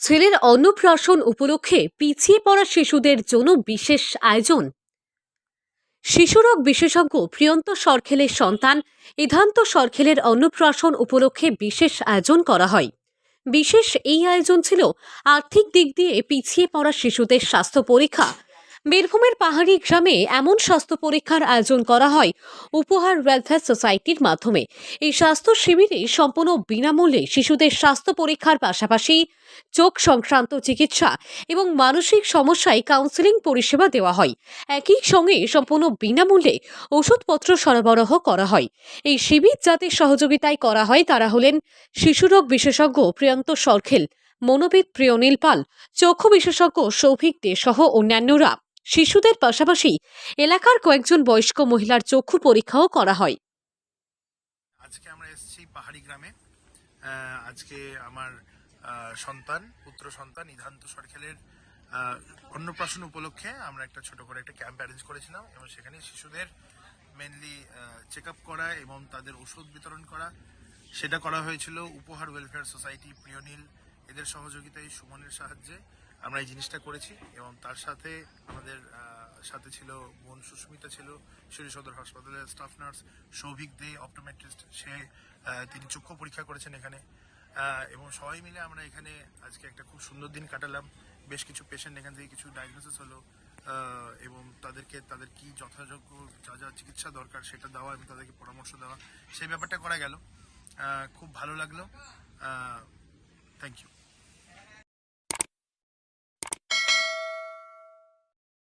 ছেলের অন্নপ্রাশন উপলক্ষে পিছিয়ে পড়া শিশুদের জন্য বিশেষ আয়োজন। শিশুরোগ বিশেষজ্ঞ প্রিয়ন্ত সরখেলের সন্তান ইধান্ত সরখেলের অন্নপ্রাশন উপলক্ষে বিশেষ আয়োজন করা হয়। বিশেষ এই আয়োজন ছিল আর্থিক দিক দিয়ে পিছিয়ে পড়া শিশুদের স্বাস্থ্য পরীক্ষা বীরভূমের পাহাড়ি গ্রামে এমন স্বাস্থ্য পরীক্ষার আয়োজন করা হয় উপহার ওয়েলফেয়ার সোসাইটির মাধ্যমে। এই স্বাস্থ্য শিবিরে সম্পূর্ণ বিনামূল্যে শিশুদের স্বাস্থ্য পরীক্ষার পাশাপাশি চোখ সংক্রান্ত চিকিৎসা এবং মানসিক সমস্যায় কাউন্সেলিং পরিষেবা দেওয়া হয়। একই সঙ্গে সম্পূর্ণ বিনামূল্যে ওষুধপত্র সরবরাহ করা হয়। এই শিবির যাদের সহযোগিতায় করা হয়, তারা হলেন শিশুরোগ বিশেষজ্ঞ প্রিয়ন্ত সরখেল, মনোবিদ প্রিয়নীল পাল, চক্ষু বিশেষজ্ঞ সৌভিক দে সহ অন্যান্যরা। শিশুদের পাশাপাশি এলাকার কয়েকজন বয়স্ক মহিলার চক্ষু পরীক্ষাও করা হয়। আজকে আমরা এসেছি পাহাড়ি গ্রামে। আজকে আমার সন্তান, পুত্র সন্তান ইধান্ত সরখেলের অন্নপ্রাশন উপলক্ষে আমরা একটা ছোট করে একটা ক্যাম্প অ্যারেঞ্জ করেছিলাম এবং সেখানে শিশুদের মেনলি চেক আপ করা এবং তাদের ওষুধ বিতরণ করা। সেটা করা হয়েছিল উপহার ওয়েলফেয়ার সোসাইটি প্রিয়নীল। এদের সহযোগিতায় সুমনের সাহায্যে। আমরা এই জিনিসটা করেছি এবং তার সাথে আমাদের সাথে ছিল বোন সুস্মিতা ছিল শিশু সদর হাসপাতালের staff nurse Souvik Dey optometrist সে তিনি চক্ষু পরীক্ষা করেছেন এখানে। এবং সবাই মিলে আমরা এখানে আজকে একটা খুব সুন্দর দিন কাটালাম। বেশ কিছু পেশেন্ট এখান থেকে কিছু ডায়াগনোসিস হলো এবং তাদেরকে, তাদের কি যথাযোগ্য যা যা চিকিৎসা দরকার সেটা দেওয়া এবং তাদেরকে পরামর্শ দেওয়া, সেই ব্যাপারটা করা গেল। খুব ভালো লাগল। Thank you